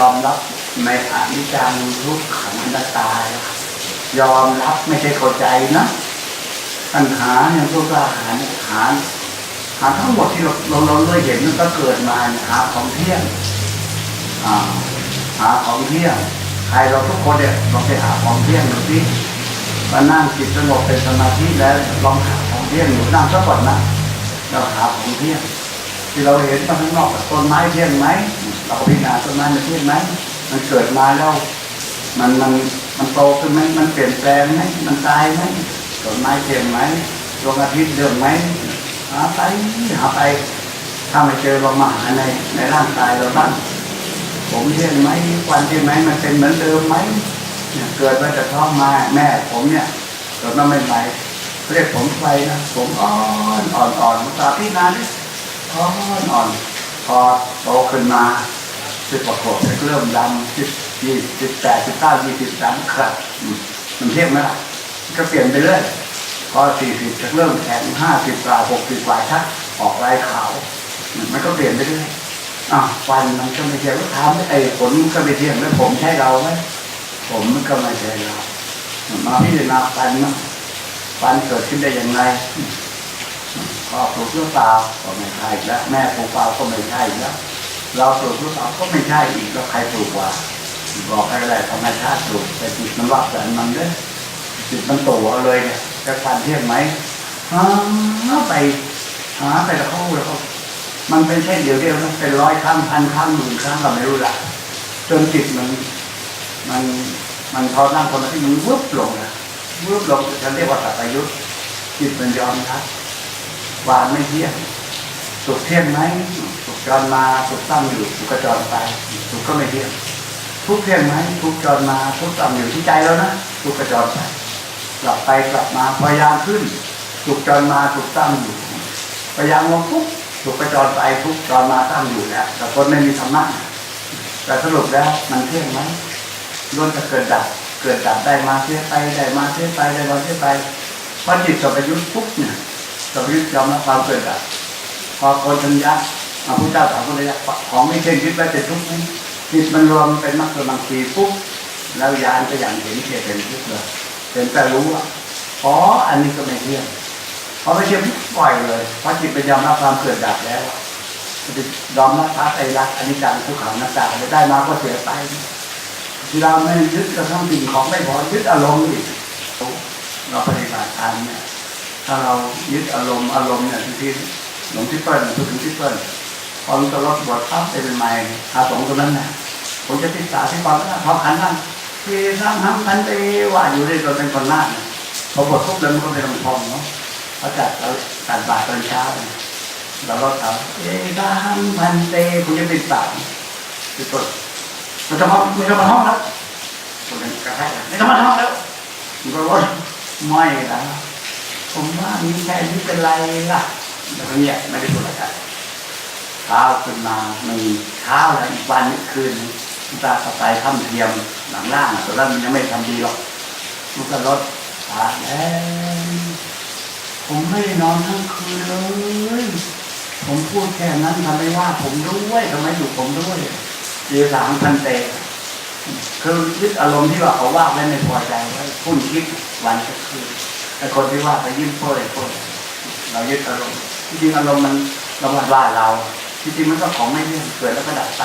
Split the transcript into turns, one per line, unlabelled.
ยอมรับในอนิจจังทุกขังอนัตตายอมรับไม่ใช่เข้าใจนะปัญหาเนี่ยพวกเราหาเนี่ยหาหาทั้งหมดที่เราเราเราได้เห็นมันก็เกิดมาเนี่ยหาของเที่ยงหาของเที่ยงใครเราทุกคนเนี่ยลองไปหาของเที่ยงดูสิมานั่งจิตสงบเป็นสมาธิแล้วลองหาของเที่ยงอยู่นั่งสักก่อนนะเราหาของเที่ยง ที่เราเห็นมาข้างนอกต้นไม้เที่ยงไหมเราก็พิจารณาต้นไม้มันเที่ยงไหมมันเกิดมาแล้วมันมันมันโตขึ้นไหมมันเปลี่ยนแปลงไหมมันตายไหมต้นไม้เที่ยงไหมดวงอาทิตย์เดิมไหมหาไปหาไป ถ้าม่เจอลองมาหาในในร่างกายเราบ้างผมเที่ยงไหมควันเที่ยงไหมมันเป็นเหมือนเดิมไหมเนี่ยเกิดมาจากท้องมาแม่ผมเนี่ยเกิดมาใหม่ๆเรียกผมไฟนะผมอ่อนอ่อนอ่อนตาพี่นาเนี่ย อ่อนอ่อน พอโตขึ้นมาสิบกว่าขวบเริ่มดำสิบยี่สิบแปดสิบเก้ายี่สิบสามครับมันเทียบไหมล่ะก็เปลี่ยนไปเรื่อยพอสี่สิบจะเริ่มแข็งห้าสิบกว่าหกสิบกว่าชักออกลายขาว มันก็เปลี่ยนไปเรื่อยอะฟันมันก็ไม่เที่ยงแล้วถามไอ้ขนมันก็ไม่เที่ยงแล้วผมใช่เราไหมผมมันก็ไม่ใช่เรามาพิจารณาฟันนะฟันเกิดขึ้นได้อย่างไร พ่อปลูกหรือเปล่าก็ไม่ใช่อีกแล้วแม่ปลูกเปล่าก็ไม่ใช่อีกแล้วเราปลูกหรือเปล่าก็ไม่ใช่อีกแล้วใครปลูกวะบอกให้อะไรธรรมชาติปลูกแต่จิตมันว่าแต่มันเด้อจิตมันโตเอาเลยเนี่ยจะฟันเที่ยงไหมหาไปหาไปแล้วเขาแล้วเขามันเป็นแค่เดียวเดียวนะเป็นร้อยครั้งพันครั้งหมื่นครั้งก็ไม่รู้ละจนจิตมันมันมันพอนั่งคนที่มันวุบลงนะวุบลงฉันเรียกว่าสัตยุทธจิตมันยอมรับ วานไม่เที่ยงสุขเที่ยงไหมสุขจรมาสุขตั้งอยู่สุขก็จรไปสุขก็ไม่เที่ยงทุกเที่ยงไหมทุกจรมาทุกตั้งอยู่ที่ใจแล้วนะทุกข์ก็จรไปกลับไปกลับมาพยายามขึ้นสุขจรมาสุขตั้งอยู่พยายามลงปุ๊บสุขจรไปทุกจรมาตั้งอยู่แล้วแต่คนไม่มีธรรมะแต่สรุปแล้วมันเที่ยงไหมล้วนจะเกิดดับเกิดดับได้มาเสียไปได้มาเสียไปได้มาเสียไปพอจิตสัมปยุทธ์ปุ๊บเนี่ย สวิตยอมรับความเกิดดับพอคนทัญญะพระพุทธเจ้าถามคนทัญญะของไม่เช่นคิดว่าจะทุกข์จิตมันรวมเป็นมรรคบางทีปุ๊บแล้วยานก็อย่างเห็นเหตุเห็นทุกข์เลยเห็นแต่รู้ว่าอ๋ออันนี้ก็ไม่เที่ยงพอไม่เที่ยงปล่อยเลยเพราะจิตไปยอมรับความเกิดดับแล้วจิตยอมรับพระไตรลักษณ์อนิจจังทุกขังนัตตาจะได้มาก็เสียไปที่เราไม่ยึดกระทั่งสิ่งของไม่พอยึดอารมณ์อีกเราปฏิบัติตามเนี่ย ถ้าเรายึดอารมณ์อารมณ์เนี่ยที่ที่หลวงที่เปิ้ลพูดถึงที่เปิ้ลพอรู้ตลดบทปั๊บเป็นใหม่อาสงตรงนั้นนะผมจะติดตาที่ความนั้นพอขันนั่นที่สร้างทำกันไปว่าอยู่ในตัวเป็นคนหน้าเนี่ยพอบทปุ๊บแล้วมันก็เป็นลำพองเนาะพระจัดเราตัดบาตรตอนเช้าเนี่ยเราก็ถาเอ๊ะสร้างพันเตคุณจะติดตาที่เปิ้ลมันจะมามันจะมาห้องแล้วคนนั้นกระแทกไม่ต้องมาห้องแล้วมันก็ว่าไม่แล้ว ผมว่ามีแค่นี้เป็นไรล่ะแล้วก็เนี่ยไม่ได้พูดอะไรกันเช้าขึ้นมามีเช้าแล้วอีกวันอีกคืนตาสไตล์ถ้ำเทียมหลังล่างอะตัวนั้นมันยังไม่ทำดีหรอกมันก็ลดตาแล้วผมไม่นอนทั้งคืนเลยผมพูดแค่นั้นทำไมว่า ผมด้วยทำไมอยู่ผมด้วยเดี๋ยวสามพันเตะคือยึดอารมณ์ที่ว่าเขาว่าไว้ไม่พอใจไว้พุ่นคิดวันก็คืน ไอ้คนที่ว่าไปยิ้มเป้ยโป้ยเรายึดอารมณ์ที่จริงอารมณ์มันเรามันว่าเราที่จริงมันก็ของไม่เที่ยงเกิดแล้วก็ดับไป